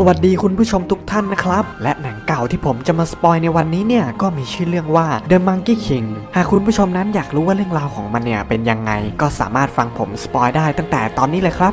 สวัสดีคุณผู้ชมทุกท่านนะครับ และหนังเก่าที่ผมจะมาสปอยในวันนี้เนี่ย ก็มีชื่อเรื่องว่า The Monkey King หากคุณผู้ชมนั้นอยากรู้ว่าเรื่องราวของมันเนี่ยเป็นยังไง ก็สามารถฟังผมสปอยได้ตั้งแต่ตอนนี้เลยครับ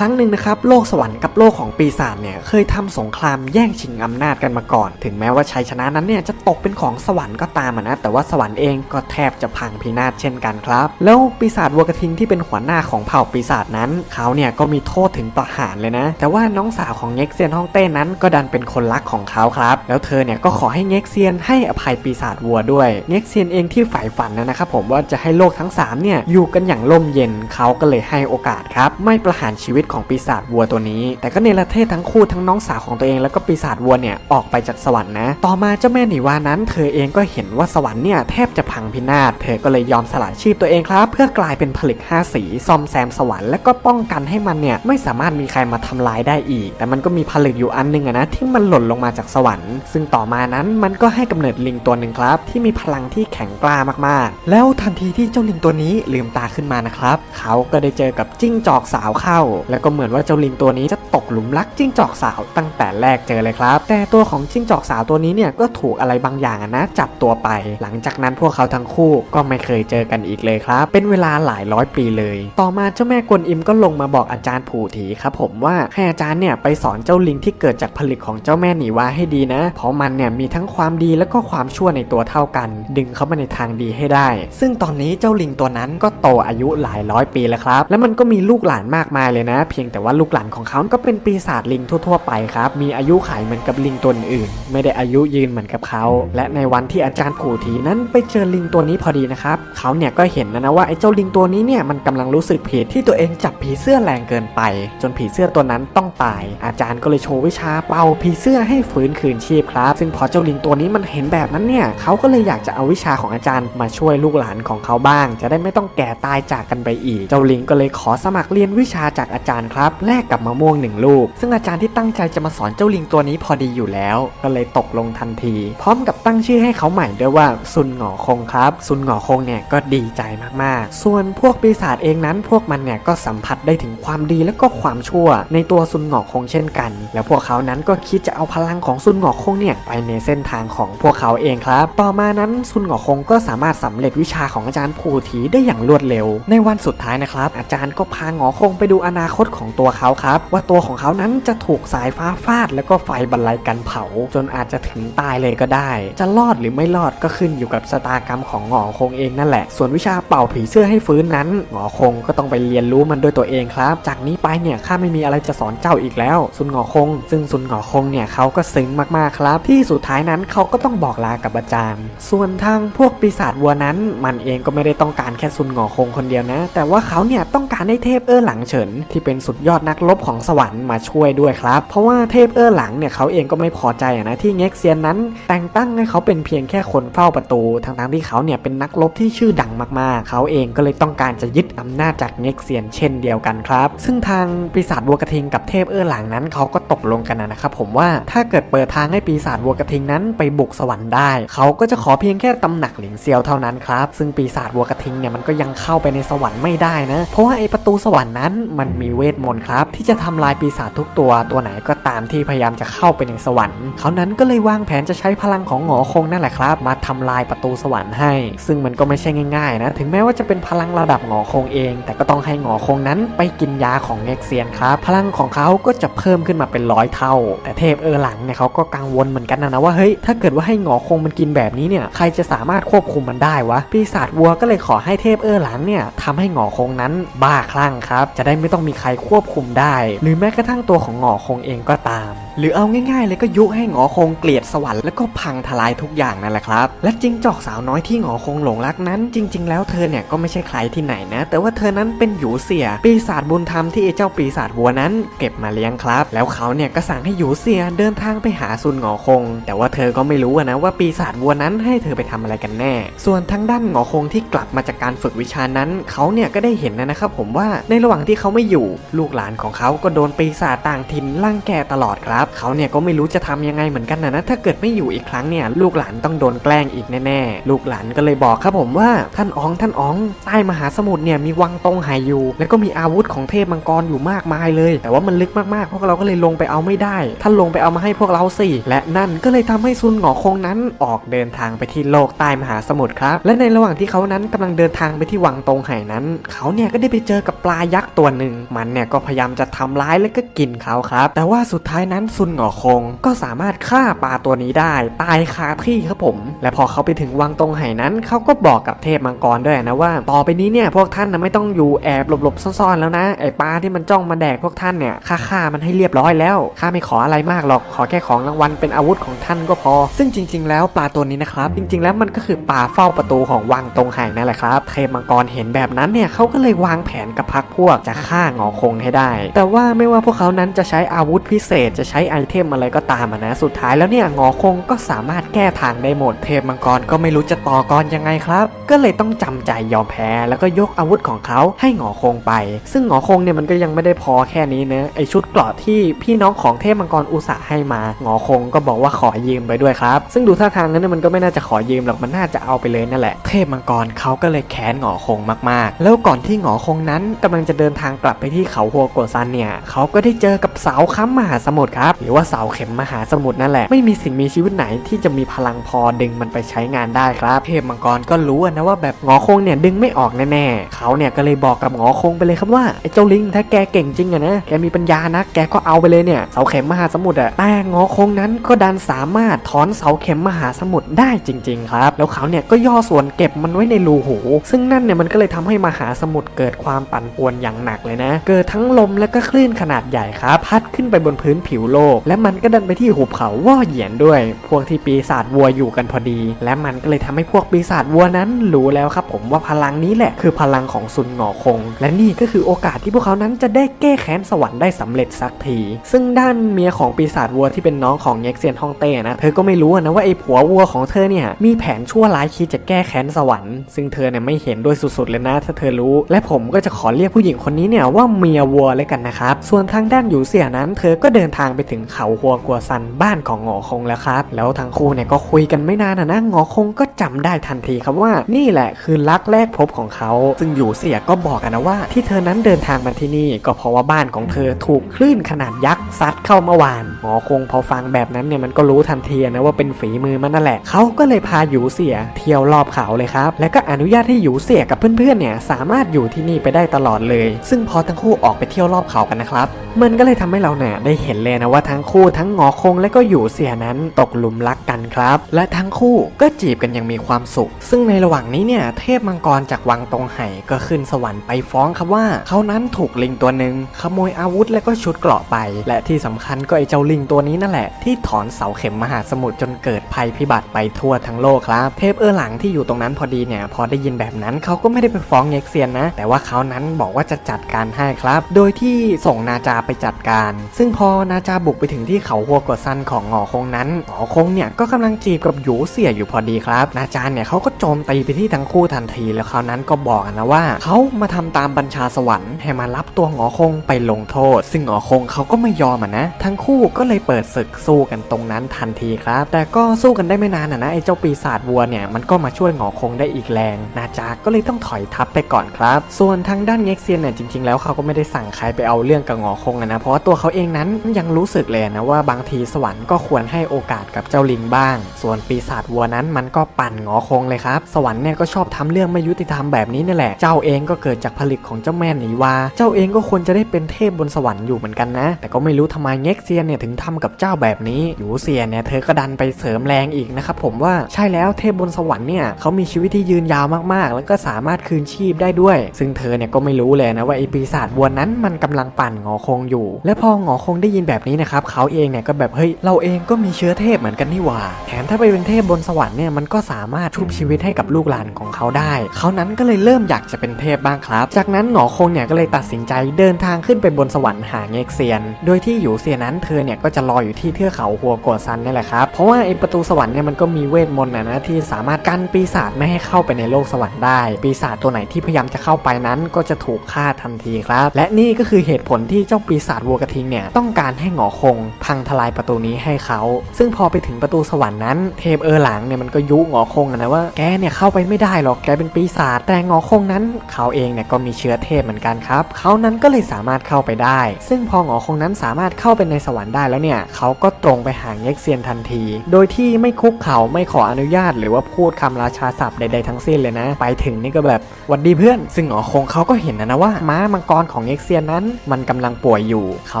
ครั้งหนึ่งนะครับโลกสวรรค์กับโลกของปีศาจเนี่ยเคยทำสงครามแย่งชิงอำนาจกันมาก่อน ถึงแม้ว่าชัยชนะนั้นเนี่ยจะตกเป็นของสวรรค์ก็ตามนะแต่ว่าสวรรค์เองก็แทบจะพังพินาศเช่นกันครับ แล้วปีศาจวัวกระทิงที่เป็นหัวหน้าของเผ่าปีศาจนั้น เขาเนี่ยก็มีโทษถึงประหารเลยนะ แต่ว่าน้องสาวของเง็กเซียนฮ่องเต้นั้นก็ดันเป็นคนรักของเขาครับ แล้วเธอเนี่ยก็ขอให้เง็กเซียนให้อภัยปีศาจวัวด้วยเง็กเซียนเองที่ใฝ่ฝันนะครับผมว่าจะให้โลกทั้งสามเนี่ยอยู่กันอย่างร่มเย็นเขาก็เลยให้โอกาสครับไม่ประหารชีวิตของปีศาจวัวตัวนี้ แต่ก็เนรเทศทั้งคู่ทั้งน้องสาวของตัวเองแล้วก็ปีศาจวัวเนี่ยออกไปจากสวรรค์นะ ต่อมาเจ้าแม่หนีวานั้นเธอเองก็เห็นว่าสวรรค์เนี่ยแทบจะพังพินาศ เธอก็เลยยอมสละชีพตัวเองครับ เพื่อกลายเป็นผลึกห้าสีซ่อมแซมสวรรค์และก็ป้องกันให้มันเนี่ยไม่สามารถมีใครมาทำลายได้อีก แต่มันก็มีผลึกอยู่อันหนึงอะนะที่มันหล่นลงมาจากสวรรค์ ซึ่งต่อมานั้นมันก็ให้กำเนิดลิงตัวหนึ่งครับ ที่มีพลังที่แข็งกล้ามากๆ แล้วทันทีที่เจ้าลิงตัวนี้ลืมตาขึ้นมานะครับเขาก็ได้เจอกับจิ้งจอกสาวเข้าแล้วก็เหมือนว่าเจ้าลิงตัวนี้จะตกหลุมรักจิ้งจอกสาวตั้งแต่แรกเจอเลยครับ แต่ตัวของจิ้งจอกสาวตัวนี้เนี่ยก็ถูกอะไรบางอย่างนะจับตัวไป หลังจากนั้นพวกเขาทั้งคู่ก็ไม่เคยเจอกันอีกเลยครับ เป็นเวลาหลายร้อยปีเลย ต่อมาเจ้าแม่กวนอิมก็ลงมาบอกอาจารย์ผู่ถีครับผมว่าให้อาจารย์เนี่ยไปสอนเจ้าลิงที่เกิดจากผลึกของเจ้าแม่หนีวาให้ดีนะ เพราะมันเนี่ยมีทั้งความดีและก็ความชั่วในตัวเท่ากัน ดึงเขามาในทางดีให้ได้ ซึ่งตอนนี้เจ้าลิงตัวนั้นก็โตอายุหลายร้อยปีแล้วครับ แล้วมันก็มีลูกหลานมากมายเลยนะเพียงแต่ว่าลูกหลานของเขาก็เป็นปีศาจลิงทั่ว ๆ ไปครับ มีอายุขัยเหมือนกับลิงตัวอื่น ไม่ได้อายุยืนเหมือนกับเขา และในวันที่อาจารย์ผู่ถีนั้นไปเจอลิงตัวนี้พอดีนะครับ เขาเนี่ยก็เห็นนะนะว่าไอ้เจ้าลิงตัวนี้เนี่ยมันกำลังรู้สึกผิดที่ตัวเองจับผีเสื้อแรงเกินไป จนผีเสื้อตัวนั้นต้องตาย อาจารย์ก็เลยโชว์วิชาเป่าผีเสื้อให้ฟื้นคืนชีพครับ ซึ่งพอเจ้าลิงตัวนี้มันเห็นแบบนั้นเนี่ยเขาก็เลยอยากจะเอาวิชาของอาจารย์มาช่วยลูกหลานของเขาบ้าง จะได้ไม่ต้องแก่ตายจากกันไปอีก เจ้าลิงก็เลยขอสมัครเรียนวิชาจากอาจารย์ครับแลกกับมะม่วงหนึ่งลูก ซึ่งอาจารย์ที่ตั้งใจจะมาสอนเจ้าลิงตัวนี้พอดีอยู่แล้ว ก็เลยตกลงทันที พร้อมกับตั้งชื่อให้เขาใหม่ด้วยว่าซุนหงอคงครับซุนหงอคงเนี่ยก็ดีใจมากๆ ส่วนพวกปีศาจเองนั้น พวกมันเนี่ยก็สัมผัสได้ถึงความดีและก็ความชั่ว ในตัวซุนหงอคงเช่นกัน แล้วพวกเขานั้นก็คิดจะเอาพลังของซุนหงอคงเนี่ยไปในเส้นทางของพวกเขาเองครับ ต่อมานั้นซุนหงอคงก็สามารถสำเร็จวิชาของอาจารย์ผูถีได้อย่างรวดเร็ว ในวันสุดท้ายนะครับ อาจารย์ก็พาหงอคงไปดูอนาคตของตัวเขาครับ ว่าตัวของเขานั้นจะถูกสายฟ้าฟาด แล้วก็ไฟบรรลัยกันเผา จนอาจจะถึงตายเลยก็ได้ จะรอดหรือไม่รอดก็ขึ้นอยู่กับชะตากรรมของหงอคงเองนั่นแหละ ส่วนวิชาเป่าผีเสื้อให้ฟื้นนั้นหงอคงก็ต้องไปเรียนรู้มันด้วยตัวเองครับ จากนี้ไปเนี่ยข้าไม่มีอะไรจะสอนเจ้าอีกแล้ว ซุนหงอคง ซึ่งซุนหงอคงเนี่ยเขาก็ซึ้งมากๆครับ ที่สุดท้ายนั้นเขาก็ต้องบอกลากับอาจารย์ ส่วนทางพวกปีศาจวัวนั้น มันเองก็ไม่ได้ต้องการแค่ซุนหงอคงคนเดียวนะ แต่ว่าเขาเนี่ยต้องการให้เทพเออหลังเฉินที่เป็นสุดยอดนักรบของสวรรค์มาช่วยด้วยครับ เพราะว่าเทพเออหลังเนี่ยเขาเองก็ไม่พอใจนะที่เง็กเซียนนั้น แต่งตั้งให้เขาเป็นเพียงแค่คนเฝ้าประตูทั้งๆที่เขาเนี่ยเป็นนักรบที่ชื่อดังมากๆ เขาเองก็เลยต้องการจะยึดอำนาจจากเง็กเซียนเช่นเดียวกันครับ ซึ่งทางปีศาจวัวกระทิงกับเทพเออหลังนั้นเขาก็ตกลงกันนะครับผมว่าถ้าเกิดเปิดทางให้ปีศาจวัวกระทิงนั้นไปบุกสวรรค์ได้ เขาก็จะขอเพียงแค่ตำหนักหลิงเซียวเท่านั้นครับ ซึ่งปีศาจวัวกระทิงเนี่ยมันก็ยังเข้าไปในสวรรค์ไม่ได้นะ เพราะว่าไอประตูสวรรค์นั้นมันมีเวทมนต์ครับ ที่จะทำลายปีศาจทุกตัวตัวไหนก็ตามที่พยายามจะเข้าไปในสวรรค์เขานั้นก็เลยวางแผนจะใช้พลังของหงอคงนั่นแหละครับ มาทำลายประตูสวรรค์ให้ ซึ่งมันก็ไม่ใช่ง่ายๆนะถึงแม้ว่าจะเป็นพลังระดับหงอคงเอง แต่ก็ต้องให้หงอคงนั้นไปกินยาของเง็กเซียนครับพลังของเขาก็จะเพิ่มขึ้นมาเป็นร้อยเท่า แต่เทพเออหลังเนี่ยเขาก็กังวลเหมือนกันนะนะว่าเฮ้ยถ้าเกิดว่าให้หงอคงมันกินแบบนี้เนี่ยใครจะสามารถควบคุมมันได้วะปีศาจวัวก็เลยขอให้เทพเออหลังเนี่ยทำให้หงอคงนั้นบ้าคลั่งครับ จะได้ไม่ต้องมีใครควบคุมได้ หรือแม้กระทั่งตัวของหงอคงเองก็ตาม หรือเอาง่ายๆเลยก็ยุให้หงอคงเกลียดสวรรค์แล้วก็พังทลายทุกอย่างนั่นแหละครับ และจิงจอกสาวน้อยที่หงอคงหลงรักนั้น จริง ๆ แล้วเธอเนี่ยก็ไม่ใช่ใครที่ไหนนะ แต่ว่าเธอนั้นเป็นหยูเสี่ยปีศาจบุญธรรมที่ไอ้เจ้าปีศาจวัวนั้น เก็บมาเลี้ยงครับ แล้วเขาเนี่ยก็สั่งให้หยูเสี่ยเดินทางไปหาซุนหงอคง แต่ว่าเธอก็ไม่รู้นะว่าปีศาจวัวนั้นให้เธอไปทำอะไรกันแน่ ส่วนทางด้านหงอคงที่กลับมาจากการฝึกวิชานั้น เขาเนี่ยก็ได้เห็นนะนะครับผมว่าในระหว่างที่เขาไม่อยู่ ลูกหลานของเขาก็โดนปีศาจต่างถิ่นลั่งแกตลอดครับเขาเนี่ยก็ไม่รู้จะทำยังไงเหมือนกันนะนะถ้าเกิดไม่อยู่อีกครั้งเนี่ยลูกหลานต้องโดนแกล้งอีกแน่ๆลูกหลานก็เลยบอกครับผมว่าท่านอ๋องท่านอ๋องใต้มหาสมุทรเนี่ยมีวังตงไหอยู่ แล้วก็มีอาวุธของเทพมังกรอยู่มากมายเลย แต่ว่ามันลึกมากๆพวกเราก็เลยลงไปเอาไม่ได้ ท่านลงไปเอามาให้พวกเราสิและนั่นก็เลยทำให้ซุนหงอคงนั้นออกเดินทางไปที่โลกใต้มหาสมุทรครับ และในระหว่างที่เขานั้นกำลังเดินทางไปที่วังตงไหนั้น เขาเนี่ยก็ได้ไปเจอกับปลายักษ์ตัวหนึ่ง มันเนี่ยก็พยายามจะทำร้ายและก็กินเขาครับ แต่ว่าสุดท้ายนั้นซุนหงอคง ก็สามารถฆ่าปลาตัวนี้ได้ ตายคาที่ครับผม และพอเขาไปถึงวังตรงไหนั้นเขาก็บอกกับเทพมังกรด้วยนะว่า ต่อไปนี้เนี่ยพวกท่านนะไม่ต้องอยู่แอบหลบๆซ่อนๆแล้วนะไอปลาที่มันจ้องมาแดกพวกท่านเนี่ยฆ่าฆ่ามันให้เรียบร้อยแล้วข้าไม่ขออะไรมากหรอกขอแค่ของรางวัลเป็นอาวุธของท่านก็พอ ซึ่งจริง ๆ แล้วปลาตัวนี้นะครับจริง ๆ แล้วมันก็คือปลาเฝ้าประตูของวังตรงไห่นั่นแหละครับเทพมังกรเห็นแบบนั้นเนี่ยเขาก็เลยวางแผนกับพักพวกจะฆ่าหงอคงให้ได้ แต่ว่าไม่ว่าพวกเขานั้นจะใช้อาวุธพิเศษจะใช้ไอเทมอะไรก็ตามอะนะ สุดท้ายแล้วเนี่ยหงอคงก็สามารถแก้ทางได้หมดเทพมังกรก็ไม่รู้จะต่อกรยังไงครับ ก็เลยต้องจำใจยอมแพ้ แล้วก็ยกอาวุธของเขาให้หงอคงไป ซึ่งหงอคงเนี่ยมันก็ยังไม่ได้พอแค่นี้นะไอชุดเกราะที่พี่น้องของเทพมังกรอุตสาห์ให้มาหงอคงก็บอกว่าขอยืมไปด้วยครับ ซึ่งดูท่าทางนั้นเนยมันก็ไม่น่าจะขอยืมหรอกมันน่าจะเอาไปเลยนั่นแหละ เทพมังกรเขาก็เลยแค้นหงอคงมากๆ แล้วก่อนที่หงอคงนั้นกำลังจะเดินทางกลับไปที่เขาหัวโกซันเนี่ยเขาก็ได้เจอกับเสาค้ำมหาสมุทรครับหรือว่าเสาเข็มมหาสมุทรนั่นแหละ ไม่มีสิ่งมีชีวิตไหนที่จะมีพลังพอดึงมันไปใช้งานได้ครับเทพมังกรก็รู้นะว่าแบบงอคงเนี่ยดึงไม่ออกแน่ๆเขาเนี่ยก็เลยบอกกับงอคงไปเลยครับว่าไอ้เจ้าลิงถ้าแกเก่งจริงอะนะแกมีปัญญานะแกก็เอาไปเลยเนี่ยเสาเข็มมหาสมุทรอะแต่งอคงนั้นก็ดันสามารถถอนเสาเข็มมหาสมุทรได้จริง ๆ ครับ แล้วเขาเนี่ยก็ย่อส่วนเก็บมันไว้ในรูหู ซึ่งนั่นเนี่ยมันก็เลยทำให้มหาสมุทรเกิดความปั่นป่วนอย่างหนักเลยนะ เกิดทั้งลมและก็คลื่นขนาดใหญ่ครับพัดขึ้นไปบนพื้นผิวโลก และมันก็ดันไปที่หุบเขาว่อเหยียนด้วย พวกที่ปีศาจวัวอยู่กันพอดี และมันก็เลยทำให้พวกปีศาจวัวนั้นรู้แล้วครับผมว่าพลังนี้แหละคือพลังของซุนหงอคง และนี่ก็คือโอกาสที่พวกเขานั้นจะได้แก้แค้นสวรรค์ได้สำเร็จสักที ซึ่งด้านเมียของปีศาจวัวที่เป็นน้องของเง็กเซียนฮ่องเต้นะ เธอก็ไม่รู้นะว่าไอ้ผัววัวของเธอเนี่ยมีแผนชั่วร้ายคิดจะแก้แค้นสวรรค์ ซึ่งเธอเนี่ยไม่เห็นด้วยสุดๆเลยนะถ้าเธอรู้ และผมก็จะขอเรียกผู้หญิงคนนี้เนี่ยว่าเมียวัวเลยกันนะครับ ส่วนทางด้านหยูเสี่ยนั้น เธอก็เดินทางไปถึงเขาหัวกัวซันบ้านของหงอคงแล้วครับ แล้วทั้งคู่เนี่ยก็คุยกันไม่นานนะหงอคงก็จำได้ทันทีครับว่านี่แหละคือรักแรกพบของเขา ซึ่งหยูเสียก็บอกกันนะว่า ที่เธอนั้นเดินทางมาที่นี่ก็เพราะว่าบ้านของเธอถูกคลื่นขนาดยักษ์ซัดเข้าเมื่อวานหงอคงพอฟังแบบนั้นเนี่ยมันก็รู้ทันทีนะว่าเป็นฝีมือมันนั่นแหละเขาก็เลยพาหยูเสียเที่ยวรอบเขาเลยครับและก็อนุญาตให้หยูเสียกับเพื่อนๆเนี่ยสามารถอยู่ที่นี่ไปได้ตลอดเลย ซึ่งพอทั้งคู่ออกไปเที่ยวรอบเขากันนะครับมันก็เลยทำให้เราเนี่ยได้เห็นเลยนะว่าทั้งคู่ทั้งหงอคงและก็อยู่เสียนั้นตกหลุมรักกัน ครับ และทั้งคู่ก็จีบกันอย่างมีความสุข ซึ่งในระหว่างนี้เนี่ยเทพมังกรจากวังตรงไห่ก็ขึ้นสวรรค์ไปฟ้องครับว่าเขานั้นถูกลิงตัวหนึ่งขโมยอาวุธและก็ชุดเกราะไป และที่สำคัญก็ไอเจ้าลิงตัวนี้นั่นแหละ ที่ถอนเสาเข็มมหาสมุทรจนเกิดภัยพิบัติไปทั่วทั้งโลกครับ เทพเออหลังที่อยู่ตรงนั้นพอดีเนี่ยพอได้ยินแบบนั้นเขาก็ไม่ได้ไปฟ้องเง็กเซียนนะ แต่ว่าเขานั้นบอกว่าจะจัดการให้ครับ โดยที่ส่งนาจาไปจัดการ ซึ่งพอนาจาบุกไปถึงที่เขาหัวกดซันของหงอคงนั้นหงอคงเนี่ยก็กำลังจีบกับหยูเสี่ยอยู่พอดีครับ นาจาเนี่ยเขาก็โจมตีไปที่ทั้งคู่ทันที แล้วเขาวนั้นก็บอกนะว่าเขามาทำตามบัญชาสวรรค์ให้มารับตัวหงอคงไปลงโทษ ซึ่งหงอคงเขาก็ไม่ยอมอะนะ ทั้งคู่ก็เลยเปิดศึกสู้กันตรงนั้นทันทีครับ แต่ก็สู้กันได้ไม่นานอะนะไอ้เจ้าปีศาจวัวเนี่ยมันก็มาช่วยหงอคงได้อีกแรง นาจาก็เลยต้องถอยทัพไปก่อนครับ ส่วนทางด้านเง็กเซียนเนี่ยจริง ๆ แล้วเขาก็ไม่ได้สั่งใครไปเอาเรื่องกับหงอคงอะนะเพราะว่าตัวเขาเองนั้นยังรู้สึกเลยนะว่าบางทีสวรรค์ก็ควรให้โอกาสกับเจ้าลิงบ้างส่วนปีศาจวัวนั้นมันก็ปั่นงอคงเลยครับ สวรรค์เนี่ยก็ชอบทำเรื่องไม่ยุติธรรมแบบนี้นี่แหละ เจ้าเองก็เกิดจากผลิตของเจ้าแม่หนีวา เจ้าเองก็ควรจะได้เป็นเทพบนสวรรค์อยู่เหมือนกันนะ แต่ก็ไม่รู้ทำไมเง็กเซียนเนี่ยถึงทำกับเจ้าแบบนี้หยูเซียนเนี่ยเธอก็ดันไปเสริมแรงอีกนะครับผมว่าใช่แล้วเทพบนสวรรค์เนี่ยเขามีชีวิตที่ยืนยาวมากๆ แล้วก็สามารถคืนชีพได้ด้วย ซึ่งเธอเนี่ยก็ไม่รู้เลยนะว่าไอปีศาจวัวนั้นมันกำลังปั่นงอคงอยู่ และพองอคงได้ยินแบบนี้นะครับเขาเองเนี่ยก็แบบเฮ้ยเราเองก็มีเชื้อเทพเหมือนกันนี่หว่าแถมถ้าไปเป็นเทพบนสวรรค์เนี่ยมันก็สามารถชุบชีวิตให้กับลูกหลานของเขาได้ เขานั้นก็เลยเริ่มอยากจะเป็นเทพบ้างครับ จากนั้นหงอคงเนี่ยก็เลยตัดสินใจเดินทางขึ้นไปบนสวรรค์หาเง็กเซียน โดยที่อยู่เซียนนั้นเธอเนี่ยก็จะรออยู่ที่เทือกเขาหัวโกดซันนี่แหละครับ เพราะว่าไอประตูสวรรค์เนี่ยมันก็มีเวทมนต์นะนะที่สามารถกันปีศาจไม่ให้เข้าไปในโลกสวรรค์ได้ ปีศาจตัวไหนที่พยายามจะเข้าไปนั้นก็จะถูกฆ่าทันทีครับ และนี่ก็คือเหตุผลที่เจ้าปีศาจวัวกระทิงเนี่ยต้องการให้หงอคง พังทลายประตูนี้ให้เขา ซึ่งพอไปถึงประตูสวรรค์นั้นเทพเออหลังเนี่ยมันก็ยุหงอคงนะว่าแกเนี่ยเข้าไปไม่ได้หรอกแกเป็นปีศาจแต่งอคงนั้น เขาเองเนี่ยก็มีเชื้อเทพเหมือนกันครับเขานั้นก็เลยสามารถเข้าไปได้ ซึ่งพองอคงนั้นสามารถเข้าไปในสวรรค์ได้แล้วเนี่ยเขาก็ตรงไปหาเง็กเซียนทันที โดยที่ไม่คุกเข่าไม่ขออนุญาต หรือว่าพูดคำราชาศัพท์ใดๆทั้งสิ้นเลยนะ ไปถึงนี่ก็แบบหวัดดีเพื่อน ซึ่งอคงเขาก็เห็นนะนะว่าม้ามังกรของเง็กเซียนนั้น มันกำลังป่วยอยู่เขา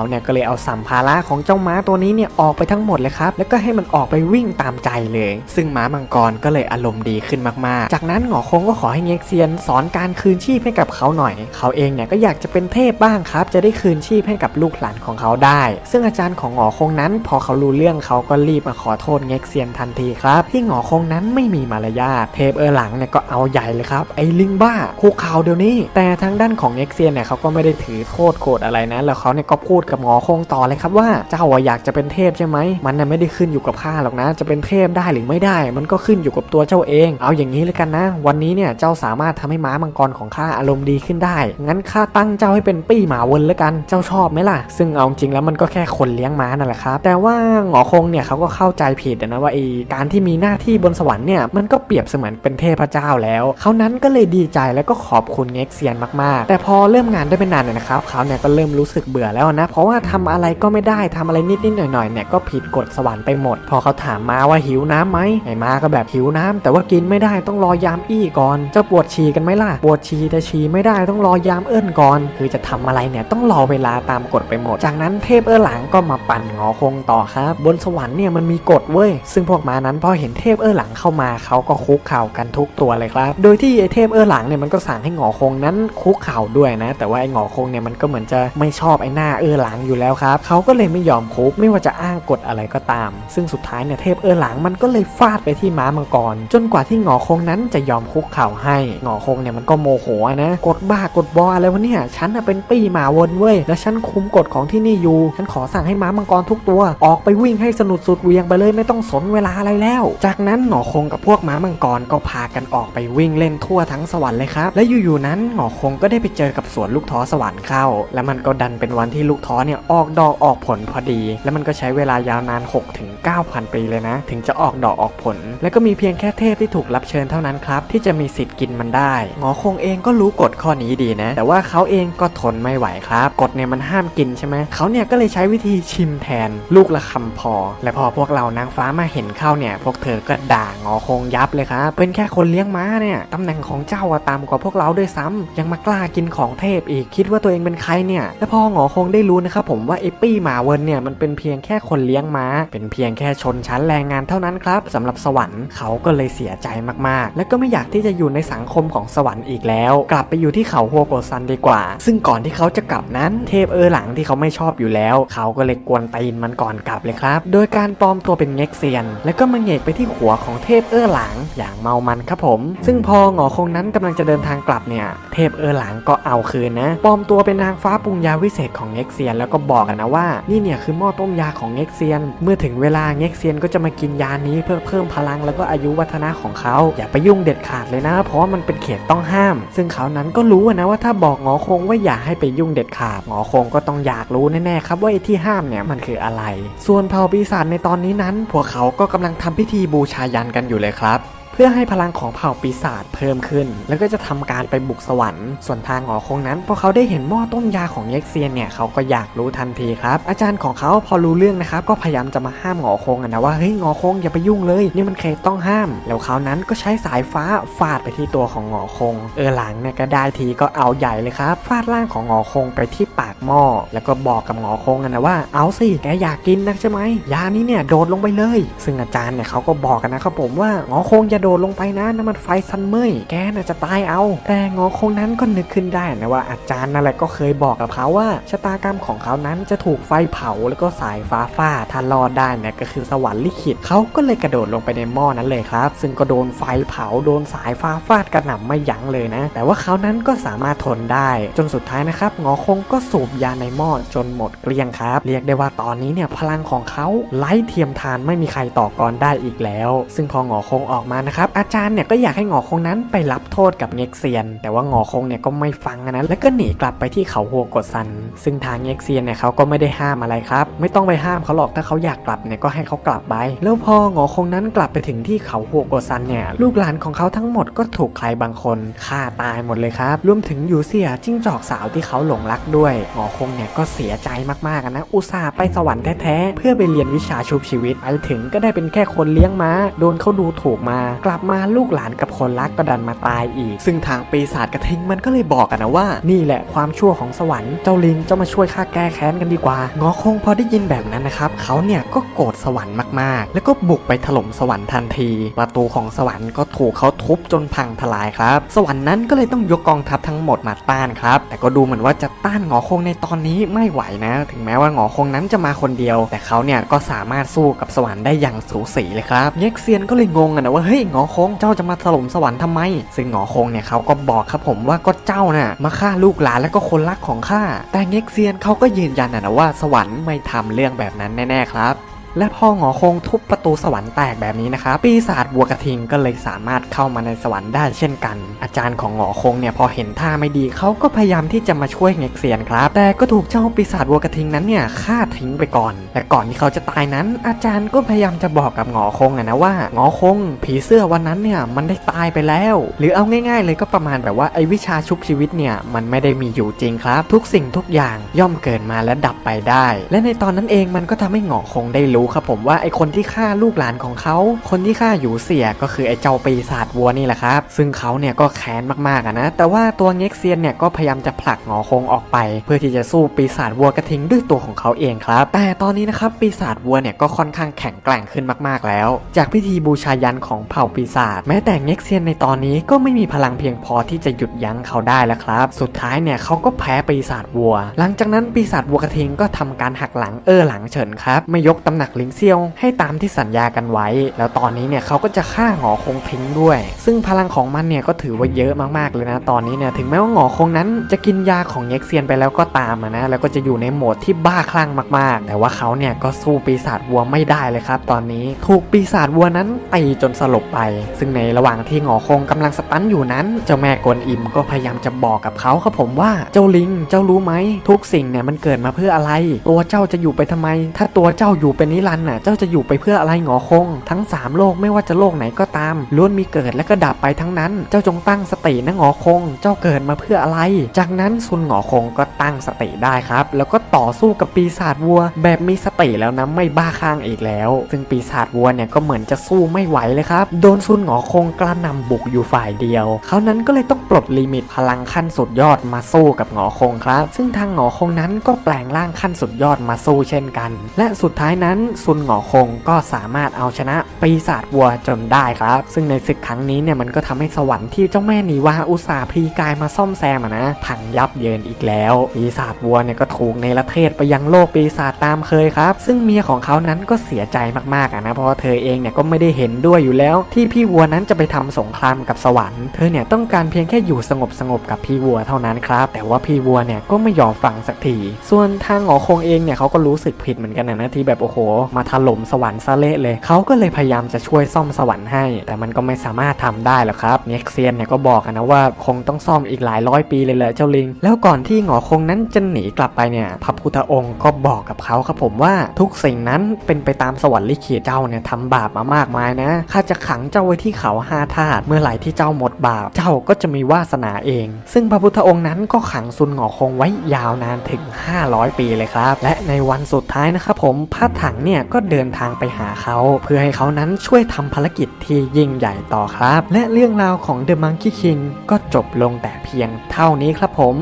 เนี่ยก็เลยเอาสัมภาระของเจ้าม้าตัวนี้เนี่ยออกไปทั้งหมดเลยครับแล้วก็ให้มันออกไปวิ่งตามใจเลย ซึ่งม้ามังกรก็เลยอารมณ์ดีขึ้นมากๆ จากนั้นหงอคงก็ขอให้เง็กเซียนสอนการคืนชีพให้กับเขาหน่อย เขาเองเนี่ยก็อยากจะเป็นเทพบ้างครับ จะได้คืนชีพให้กับลูกหลานของเขาได้ ซึ่งอาจารย์ของหงอคงนั้น พอเขารู้เรื่องเขาก็รีบมาขอโทษเง็กเซียนทันทีครับ ที่หงอคงนั้นไม่มีมารยาทเทพเออหลังเนี่ยก็เอาใหญ่เลยครับไอ้ลิงบ้าคุกเข่าเดี๋ยวนี้ แต่ทางด้านของเง็กเซียนเนี่ยเขาก็ไม่ได้ถือโทษโกรธอะไรนะ แล้วเขาเนี่ยก็พูดกับหงอคงต่อเลยครับว่าเจ้าอยากจะเป็นเทพใช่ไหมมันน่ะไม่ได้ขึ้นอยู่กับข้าหรอกนะจะเป็นเทพได้หรือไม่ได้ มันก็ขึ้นอยู่กับตัวเจ้าเอง เอาอย่างนี้เลยกันนะ วันนี้เนี่ยเจ้าสามารถทำให้ม้ามังกรของข้าอารมณ์ดีขึ้นได้ งั้นข้าตั้งเจ้าให้เป็นปี้หมาวนแล้วกัน เจ้าชอบไหมล่ะ ซึ่งเอาจริงแล้วมันก็แค่คนเลี้ยงม้านั่นแหละครับ แต่ว่าหงอคงเนี่ยเขาก็เข้าใจผิดนะว่าไอการที่มีหน้าที่บนสวรรค์เนี่ยมันก็เปรียบเสมือนเป็นเทพเจ้าแล้ว เขานั้นก็เลยดีใจแล้วก็ขอบคุณเง็กเซียนมากๆ แต่พอเริ่มงานได้ไม่นานเนี่ยนะครับเขาเนี่ยก็เริ่มรู้สึกเบื่อแล้วนะ เพราะว่าทำอะไรก็ไม่ได้ทำอะไรนิดๆหน่อยๆเนี่ยก็ผิดกฎสวรรค์ไปหมด พอเขาถามมาว่าหิวน้ำไหมไอ้มาก็แบบหิวน้ำแต่ว่ากินไม่ได้ต้องรอยามอี้ก่อนจะปวดฉี่กันไหมล่ะปวดฉี่แต่ฉี่ไม่ได้ต้องรอยามเอิ้นก่อน คือจะทำอะไรเนี่ยต้องรอเวลาตามกฎไปหมด จากนั้นเทพเออหลังก็มาปั่นงอคงต่อครับ บนสวรรค์เนี่ยมันมีกฎเว้ย ซึ่งพวกมานั้นพอเห็นเทพเออหลังเข้ามาเขาก็คุกเข่ากันทุกตัวเลยครับ โดยที่ไอเทพเออหลังเนี่ยมันก็สั่งให้งอคงนั้นคุกเข่าด้วยนะ แต่ว่าไอ้งอคงเนี่ยมันก็เหมือนจะไม่ชอบไอ้หน้าเออหลังอยู่แล้วครับเขาก็เลยไม่ยอมคุกไม่ว่าจะอ้างกฎอะไรก็ตาม ซึ่งสุดท้ายเนี่ยเทพเออหลังมันก็เลยฟาดไปที่ม้ามังกร จนกว่าที่งอคงนั้นจะยอมคุกเข่าให้งอคงเนี่ยมันก็โมโหนะกดบ้ากดบออะไรวะเนี่ยฉันน่ะเป็นปี้หมาวนเว้ยแล้วฉันคุมกฎของที่นี่อยู่ฉันขอสั่งให้ม้ามังกรทุกตัว ออกไปวิ่งให้สนุกสุดเวียงไปเลยไม่ต้องสนเวลาอะไรแล้ว จากนั้นหงอคงกับพวกม้ามังกรก็พากันออกไปวิ่งเล่นทั่วทั้งสวรรค์เลยครับและอยู่ๆนั้นหงอคงก็ได้ไปเจอกับสวนลูกท้อสวรรค์เข้า แล้วมันก็ดันเป็นวันที่ลูกท้อเนี่ยออกดอกออกผลพอดี แล้วมันก็ใช้เวลายาวนาน6ถึง9,000 ปีเลยนะถึงจะออกดอกออกผล และก็มีเพียงแค่เทพที่ถูกรับเชิญเท่านั้นครับ ที่จะมีสิทธิ์กินมันได้หงอคงเองก็รู้กฎข้อนี้ดีนะ แต่ว่าเขาเองก็ทนไม่ไหวครับกฎเนี่ยมันห้ามกินใช่ไหมเขาเนี่ยก็เลยใช้วิธีชิมแทน ลูกละคำพอ และพอพวกเรานางฟ้ามาเห็นเข้าเนี่ย พวกเธอก็ด่างอคงยับเลยครับเป็นแค่คนเลี้ยงม้าเนี่ยตำแหน่งของเจ้าอะต่ำกว่าพวกเราด้วยซ้ำยังมากล้ากินของเทพอีกคิดว่าตัวเองเป็นใครเนี่ย และพอหงอคงได้รู้นะครับผมว่าไอปี้หมาเวิร์นเนี่ยมันเป็นเพียงแค่คนเลี้ยงม้า เป็นเพียงแค่ชนชั้นแรงงานเท่านั้นครับสำหรับสวรรค์เขาก็เลยเสียใจมากๆ และก็ไม่อยากที่จะอยู่ในสังคมของสวรรค์อีกแล้ว กลับไปอยู่ที่เขาฮัวโกซันดีกว่า ซึ่งก่อนที่เขาจะกลับนั้นเทพเออหลังที่เขาไม่ชอบอยู่แล้ว เขาก็เลยกวนตีนมันก่อนกลับเลยครับ โดยการปลอมตัวเป็นเง็กเซียน แล้วก็มาเหงกไปที่หัวของเทพเออหลังอย่างเมามันครับผม ซึ่งพอหงอคงนั้นกำลังจะเดินทางกลับเนี่ยเทพเออหลังก็เอาคืนนะปลอมตัวเป็นนางฟ้าปรุงยาวิเศษของเง็กเซียน แล้วก็บอกกันนะว่านี่เนี่ยคือหม้อต้มยาของเง็กเซียน เมื่อถึงเวลาเง็กเซียนก็จะมากินยานี้เพื่อเพิ่มพลังแล้วก็อายุวัฒนะของเขา อย่าไปยุ่งเด็ดขาดเลยนะ เพราะว่ามันเป็นเขตต้องห้าม ซึ่งเขานั้นก็รู้นะว่าถ้าบอกหงอคงว่าอย่าให้ไปยุ่งเด็ดขาดหงอคงก็ต้องอยากรู้แน่ๆครับว่าไอ้ที่ห้ามเนี่ยมันคืออะไร ส่วนเผ่าปีศาจในตอนนี้นั้น พวกเขาก็กำลังทำพิธีบูชายันกันอยู่เลยครับ พื่อให้พลังของเผ่าปีศาจเพิ่มขึ้น แล้วก็จะทำการไปบุกสวรรค์ ส่วนทางหอคงนั้นพอเขาได้เห็นหม้อต้มยาของเย็กเซียนเนี่ยเขาก็อยากรู้ทันทีครับ อาจารย์ของเขาพอรู้เรื่องนะครับก็พยายามจะมาห้ามหอคงนะว่าเฮ้ยหอคงอย่าไปยุ่งเลย นี่มันเขตต้องห้าม แล้วเขานั้นก็ใช้สายฟ้าฟาดไปที่ตัวของหอคง เออหลังเนี่ยก็ได้ทีก็เอาใหญ่เลยครับฟาดร่างของหอคงไปที่ปากหม้อแล้วก็บอกกับหอคงนะว่าเอาสิแกอยากกินนักใช่ไหมยานี้เนี่ยโดดลงไปเลย ซึ่งอาจารย์เนี่ยเขาก็บอกกันนะครับผมว่าหอคงอย่าโดดดลงไปนะน้ำมันไฟซันเมยแกน่าจะตายเอา แต่งอคงนั้นก็นึกขึ้นได้นะว่าอาจารย์นั่นแหละก็เคยบอกกับเขาว่าชะตากรรมของเขานั้นจะถูกไฟเผาแล้วก็สายฟ้าฟาดถ้ารอดได้นี่ยก็คือสวรรค์ลิขิตเขาก็เลยกระโดดลงไปในหม้อนั้นเลยครับ ซึ่งก็โดนไฟเผาโดนสายฟ้าฟาดกระหน่ำไม่ยั้งเลยนะ แต่ว่าเขานั้นก็สามารถทนได้ จนสุดท้ายนะครับงอคงก็สูบยาในหม้อจนหมดเกลี้ยงครับ เรียกได้ว่าตอนนี้เนี่ยพลังของเขาไล่เทียมทานไม่มีใครต่อกรได้อีกแล้ว ซึ่งพองอคงออกมานะครับอาจารย์เนี่ยก็อยากให้งอคงนั้นไปรับโทษกับเง็กเซียน แต่ว่างอคงเนี่ยก็ไม่ฟังนะแล้วก็หนีกลับไปที่เขาหัวกดซัน ซึ่งทางเง็กเซียนเนี่ยเขาก็ไม่ได้ห้ามอะไรครับ ไม่ต้องไปห้ามเขาหรอกถ้าเขาอยากกลับเนี่ยก็ให้เขากลับไป แล้วพองอคงนั้นกลับไปถึงที่เขาหัวกดซันเนี่ยลูกหลานของเขาทั้งหมดก็ถูกใครบางคนฆ่าตายหมดเลยครับรวมถึงยูเซียจิ้งจอกสาวที่เขาหลงรักด้วยงอคงเนี่ยก็เสียใจมากๆนะอุตส่าห์ไปสวรรค์แท้ๆเพื่อไปเรียนวิชาชุบชีวิตไปถึงก็ได้เป็นแค่คนเลี้ยงม้าโดนเขาดูถูกมากลับมาลูกหลานกับคนรักก็ดันมาตายอีก ซึ่งทางปีศาจกระทิงมันก็เลยบอกกันนะว่า นี่แหละความชั่วของสวรรค์เจ้าลิงเจ้ามาช่วยข้าแก้แค้นกันดีกว่างอคงพอได้ยินแบบนั้นนะครับเขาเนี่ยก็โกรธสวรรค์มากๆ แล้วก็บุกไปถล่มสวรรค์ทันที ประตูของสวรรค์ก็ถูกเขาทุบจนพังทลายครับ สวรรค์นั้นก็เลยต้องยกกองทัพทั้งหมดมาต้านครับ แต่ก็ดูเหมือนว่าจะต้านงอคงในตอนนี้ไม่ไหวนะ ถึงแม้ว่างอคงนั้นจะมาคนเดียว แต่เขาเนี่ยก็สามารถสู้กับสวรรค์ได้อย่างสูสีเลยครับเง็กเซียนก็เลยงงอะนะว่าเฮ้ยหงอคงเจ้าจะมาถล่มสวรรค์ทำไม ซึ่งหงอคงเนี่ยเขาก็บอกครับผมว่าก็เจ้าน่ะมาฆ่าลูกหลานแล้วก็คนรักของข้าแต่เง็กเซียนเขาก็ยืนยันนะว่าสวรรค์ไม่ทำเรื่องแบบนั้นแน่ๆครับ และพอหงอคงทุบประตูสวรรค์แตกแบบนี้นะครับปีศาจบัวกระทิงก็เลยสามารถเข้ามาในสวรรค์ได้เช่นกัน อาจารย์ของหงอคงเนี่ยพอเห็นท่าไม่ดีเขาก็พยายามที่จะมาช่วยเง็กเซียนครับ แต่ก็ถูกเจ้าปีศาจบัวกระทิงนั้นเนี่ยฆ่าทิ้งไปก่อน และก่อนที่เขาจะตายนั้น อาจารย์ก็พยายามจะบอกกับหงอคงอะนะว่าหงอคง ผีเสื้อวันนั้นเนี่ยมันได้ตายไปแล้ว หรือเอาง่าย ๆ เลยก็ประมาณแบบว่าไอ้วิชาชุบชีวิตเนี่ยมันไม่ได้มีอยู่จริงครับ ทุกสิ่งทุกอย่างย่อมเกิดมาและดับไปได้ และในตอนนั้นเองมันก็ทำให้หงอคงได้รูครับผมว่าไอคนที่ฆ่าลูกหลานของเขา คนที่ฆ่าอยู่เสียก็คือไอเจ้าปีศาจวัวนี่แหละครับ ซึ่งเขาเนี่ยก็แค้นมากๆนะ แต่ว่าตัวเง็กเซียนเนี่ยก็พยายามจะผลักหงอคงออกไป เพื่อที่จะสู้ปีศาจวัวกระทิงด้วยตัวของเขาเองครับ แต่ตอนนี้นะครับปีศาจวัวเนี่ยก็ค่อนข้างแข็งแกร่งขึ้นมากๆแล้ว จากพิธีบูชายันของเผ่าปีศาจแม้แต่เง็กเซียนในตอนนี้ก็ไม่มีพลังเพียงพอที่จะหยุดยั้งเขาได้แล้วครับ สุดท้ายเนี่ยเขาก็แพ้ปีศาจวัว หลังจากนั้นปีศาจวัวกระทิงก็ทำการหักหลังเออหลังเฉินครับไม่ยกตำหนักลิงเซียวให้ตามที่สัญญากันไว้ แล้วตอนนี้เนี่ยเขาก็จะฆ่าหงอคงทิ้งด้วย ซึ่งพลังของมันเนี่ยก็ถือว่าเยอะมากๆเลยนะตอนนี้เนี่ยถึงแม้ว่าหงอคงนั้นจะกินยาของเง็กเซียนไปแล้วก็ตามนะแล้วก็จะอยู่ในโหมดที่บ้าคลั่งมาก ๆ แต่ว่าเขาเนี่ยก็สู้ปีศาจวัวไม่ได้เลยครับ ตอนนี้ถูกปีศาจวัวนั้นตีจนสลบไป ซึ่งในระหว่างที่หงอคงกำลังสตันอยู่นั้น เจ้าแม่กวนอิมก็พยายามจะบอกกับเขาครับผมว่าเจ้าลิงเจ้ารู้ไหมทุกสิ่งเนี่ยมันเกิดมาเพื่ออะไร ตัวเจ้าจะอยู่ไปทำไม ถ้าตัวเจ้าอยู่เป็นนิรันดร์น่ะเจ้าจะอยู่ไปเพื่ออะไรหงอคง ทั้ง 3 โลกไม่ว่าจะโลกไหนก็ตามล้วนมีเกิดและก็ดับไปทั้งนั้น เจ้าจงตั้งสตินะหงอคง เจ้าเกิดมาเพื่ออะไร จากนั้นซุนหงอคงก็ตั้งสติได้ครับ แล้วก็ต่อสู้กับปีศาจวัว แบบมีสติแล้วนะไม่บ้าคลั่งอีกแล้ว ซึ่งปีศาจวัวเนี่ยก็เหมือนจะสู้ไม่ไหวเลยครับโดนซุนหงอคงกระหนำบุกอยู่ฝ่ายเดียวเขานั้นก็เลยต้องปลดลิมิตพลังขั้นสุดยอดมาสู้กับหงอคงครับ ซึ่งทางหงอคงนั้นก็แปลงร่างขั้นสุดยอดมาสู้เช่นกัน และสุดท้ายนั้นซุนหงอคงก็สามารถเอาชนะปีศาจวัวจนได้ครับ ซึ่งในศึกครั้งนี้เนี่ยมันก็ทำให้สวรรค์ที่เจ้าแม่นีวาอุตสาห์พลีกายมาซ่อมแซมะนะพังยับเยินอีกแล้ว ปีศาจวัวเนี่ยก็ถูกในประเทศไปยังโลกปีศาจตามเคยครับ ซึ่งเมียของเขานั้นก็เสียใจมากๆนะเพราะเธอเองเนี่ยก็ไม่ได้เห็นด้วยอยู่แล้ว ที่พี่วัวนั้นจะไปทำสงครามกับสวรรค์เธอเนี่ยต้องการเพียงแค่อยู่สงบสงบกับพี่วัวเท่านั้นครับ แต่ว่าพี่วัวเนี่ยก็ไม่ยอมฟังสักทีส่วนทางหงอคงเองเนี่ยเขาก็รู้สึกผิดเหมือนกันนะนะที่แบบโอ้โหมาถล่มสวรรค์ซะเละเลย เขาก็เลยพยายามจะช่วยซ่อมสวรรค์ให้ แต่มันก็ไม่สามารถทำได้หรอกครับเน็กเซียนเนี่ยก็บอกกันนะว่าคงต้องซ่อมอีกหลายร้อยปีเลยแหละเจ้าลิง แล้วก่อนที่หงอคงนั้นจะหนีกลับไปเนี่ยพระพุทธองค์ก็บอกกับเขาครับผมว่าทุกสิ่งนั้นเป็นไปตามสวรรค์ลิขิตเจ้าเนี่ยทำบาปมามากมายนะข้าจะขังเจ้าไว้ที่เขาห้าธาตุเมื่อไหร่ที่เจ้าหมดบาป เจ้าก็จะมีวาสนาเอง ซึ่งพระพุทธองค์นั้นก็ขังซุนหงอคงไว้ยาวนานถึง 500 ปีเลยครับ และในวันสุดท้ายนะครับผมพระถังเนี่ยก็เดินทางไปหาเขา เพื่อให้เขานั้นช่วยทำภารกิจที่ยิ่งใหญ่ต่อครับ และเรื่องราวของ The Monkey King ก็จบลงแต่เพียงเท่านี้ครับผม